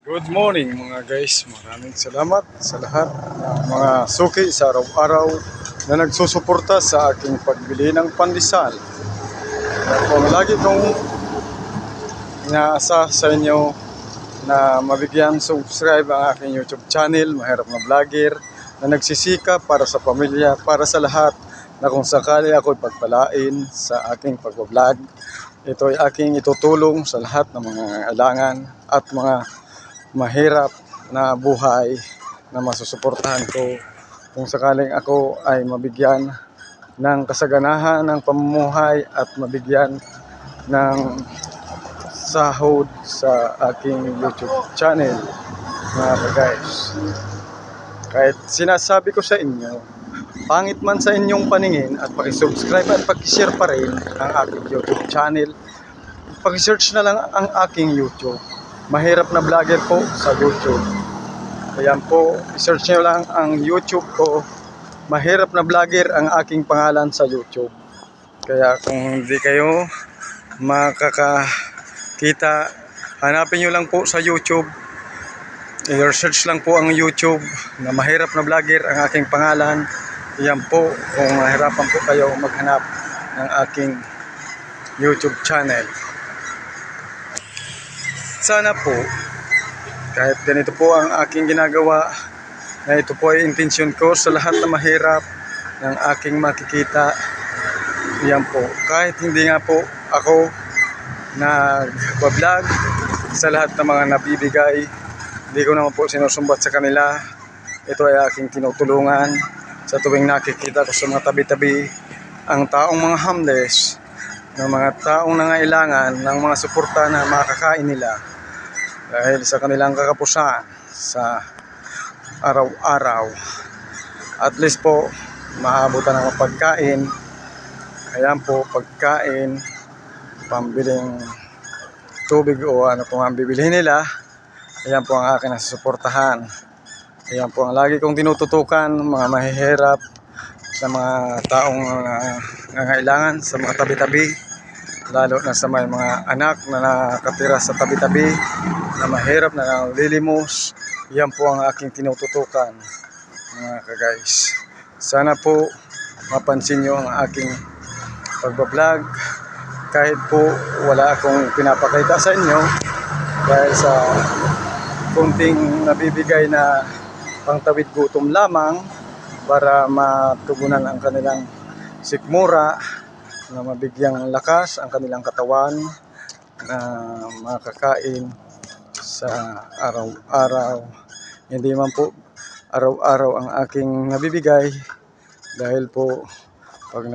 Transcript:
Good morning mga guys. Maraming salamat sa lahat ng mga suki sa araw-araw na nagsusuporta sa aking pagbili ng pandesal. At kung lagi kong inaasa sa inyo na mabigyan subscribe ang aking YouTube channel, Mahirap na Vlogger, na nagsisika para sa pamilya, para sa lahat na kung sakali ako'y pagpalain sa aking pagbablog. Ito ay aking itutulong sa lahat ng mga alangan at mga mahirap na buhay na masusuportahan ko kung sakaling ako ay mabigyan ng kasaganahan ng pamumuhay at mabigyan ng sahod sa aking YouTube channel mga guys. Kahit sinasabi ko sa inyo, pangit man sa inyong paningin at pakisubscribe at pakishare pa rin ang aking YouTube channel. Pakisearch na lang ang aking YouTube mahirap na vlogger po sa YouTube. Ayan po, search nyo lang ang YouTube ko. Mahirap na vlogger ang aking pangalan sa YouTube. Kaya kung hindi kayo makakakita, hanapin nyo lang po sa YouTube. I-search lang po ang YouTube na mahirap na vlogger ang aking pangalan. Ayan po, kung mahirapan po kayo maghanap ng aking YouTube channel sana po kahit ganito po ang aking ginagawa na ito po ay intensyon ko sa lahat na mahirap ng aking makikita. Yan po. Kahit hindi nga po ako nag-vlog sa lahat ng mga nabibigay hindi ko naman po sinusumbat sa kanila. Ito ay aking tinutulungan sa tuwing nakikita ko sa mga tabi-tabi ang taong mga homeless ng mga taong nangailangan ng mga suporta na makakain nila dahil sa kanilang kakapusan sa araw-araw. At least po, maabutan ng pagkain. Ayan po, pagkain, pambiling tubig o ano po ang bibilihin nila. Ayan po ang akin nasusuportahan. Ayan po ang lagi kong tinututukan, mga mahihirap sa mga taong uh, nangailangan sa mga tabi-tabi lalo na sa may mga anak na nakatira sa tabi-tabi na mahirap na lilimos yan po ang aking tinututukan mga ka-guys sana po mapansin nyo ang aking pagbablog. Kahit po wala akong pinapakita sa inyo dahil sa kunting nabibigay na pangtawid gutom lamang para matugunan ang kanilang sikmura na mabigyang lakas ang kanilang katawan na makakain sa araw-araw. Hindi man po araw-araw ang aking nabibigay dahil po pag